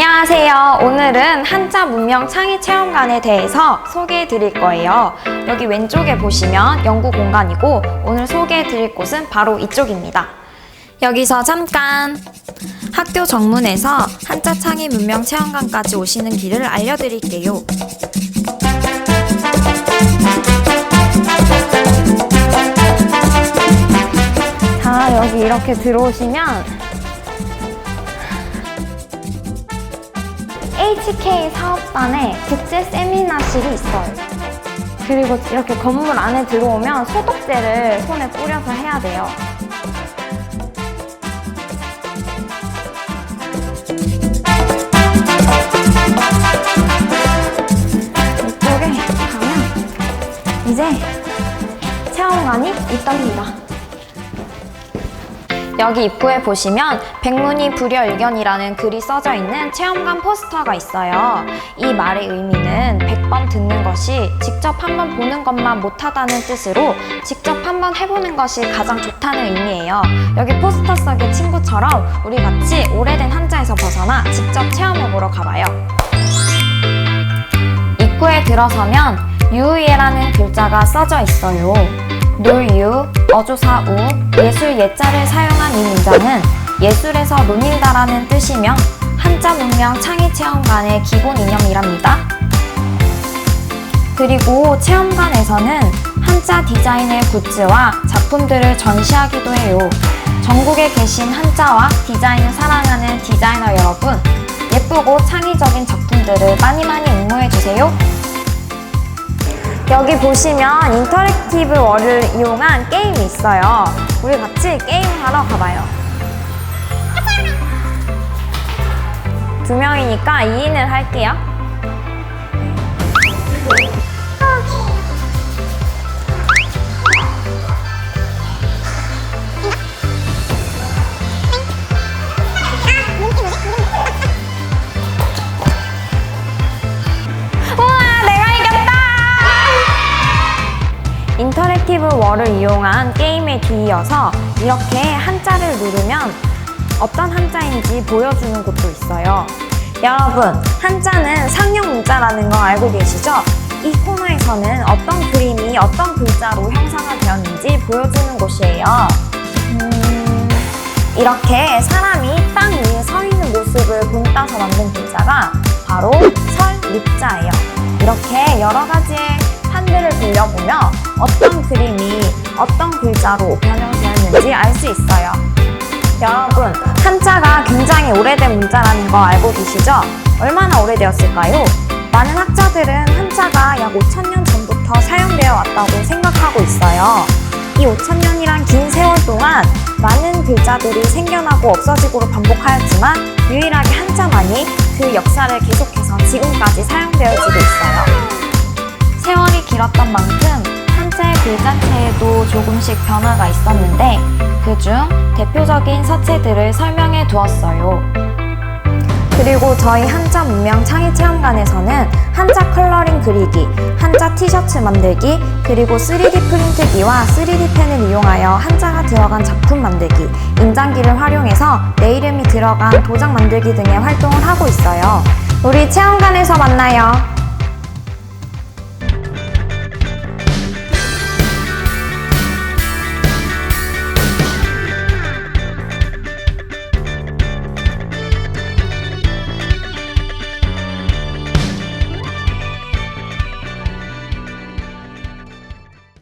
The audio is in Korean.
안녕하세요. 오늘은 한자 문명 창의 체험관에 대해서 소개해 드릴 거예요. 여기 왼쪽에 보시면 연구 공간이고 오늘 소개해 드릴 곳은 바로 이쪽입니다. 여기서 잠깐 학교 정문에서 한자 창의 문명 체험관까지 오시는 길을 알려드릴게요. 자, 여기 이렇게 들어오시면 HK 사업단의 국제 세미나실이 있어요. 그리고 이렇게 건물 안에 들어오면 소독제를 손에 뿌려서 해야 돼요. 이쪽에 가면 이제 체험관이 있답니다. 여기 입구에 보시면 백문이 불여일견이라는 글이 써져 있는 체험관 포스터가 있어요. 이 말의 의미는 100번 듣는 것이 직접 한번 보는 것만 못하다는 뜻으로 직접 한번 해보는 것이 가장 좋다는 의미예요. 여기 포스터 속의 친구처럼 우리 같이 오래된 한자에서 벗어나 직접 체험해보러 가봐요. 입구에 들어서면 유예라는 글자가 써져 있어요. 놀유, 어조사우, 예술 예자를 사용한 이 문장은 예술에서 논일다라는 뜻이며 한자 문명 창의 체험관의 기본 이념이랍니다. 그리고 체험관에서는 한자 디자인의 굿즈와 작품들을 전시하기도 해요. 전국에 계신 한자와 디자인을 사랑하는 디자이너 여러분, 예쁘고 창의적인 작품들을 많이 많이 응모해주세요. 여기 보시면 인터랙티브 월을 이용한 게임이 있어요. 우리 같이 게임을 하러 가봐요. 두 명이니까 2인을 할게요. 인터랙티브 월을 이용한 게임에 뒤이어서 이렇게 한자를 누르면 어떤 한자인지 보여주는 곳도 있어요. 여러분, 한자는 상형 문자라는 거 알고 계시죠? 이 코너에서는 어떤 그림이 어떤 글자로 형상화 되었는지 보여주는 곳이에요. 음, 이렇게 사람이 땅 위에 서 있는 모습을 본따서 만든 글자가 바로 설립자예요. 이렇게 여러 가지의 한글을 돌려보며 어떤 그림이 어떤 글자로 변형되었는지 알 수 있어요. 여러분, 한자가 굉장히 오래된 문자라는 거 알고 계시죠? 얼마나 오래되었을까요? 많은 학자들은 한자가 약 5천년 전부터 사용되어 왔다고 생각하고 있어요. 이 5천년이란 긴 세월 동안 많은 글자들이 생겨나고 없어지고로 반복하였지만 유일하게 한자만이 그 역사를 계속해서 지금까지 사용되어지고 있어요. 세월이 길었던 만큼 한자의 글자체에도 조금씩 변화가 있었는데 그중 대표적인 서체들을 설명해 두었어요. 그리고 저희 한자 문명 창의 체험관에서는 한자 컬러링 그리기, 한자 티셔츠 만들기, 그리고 3D 프린트기와 3D 펜을 이용하여 한자가 들어간 작품 만들기, 인장기를 활용해서 내 이름이 들어간 도장 만들기 등의 활동을 하고 있어요. 우리 체험관에서 만나요.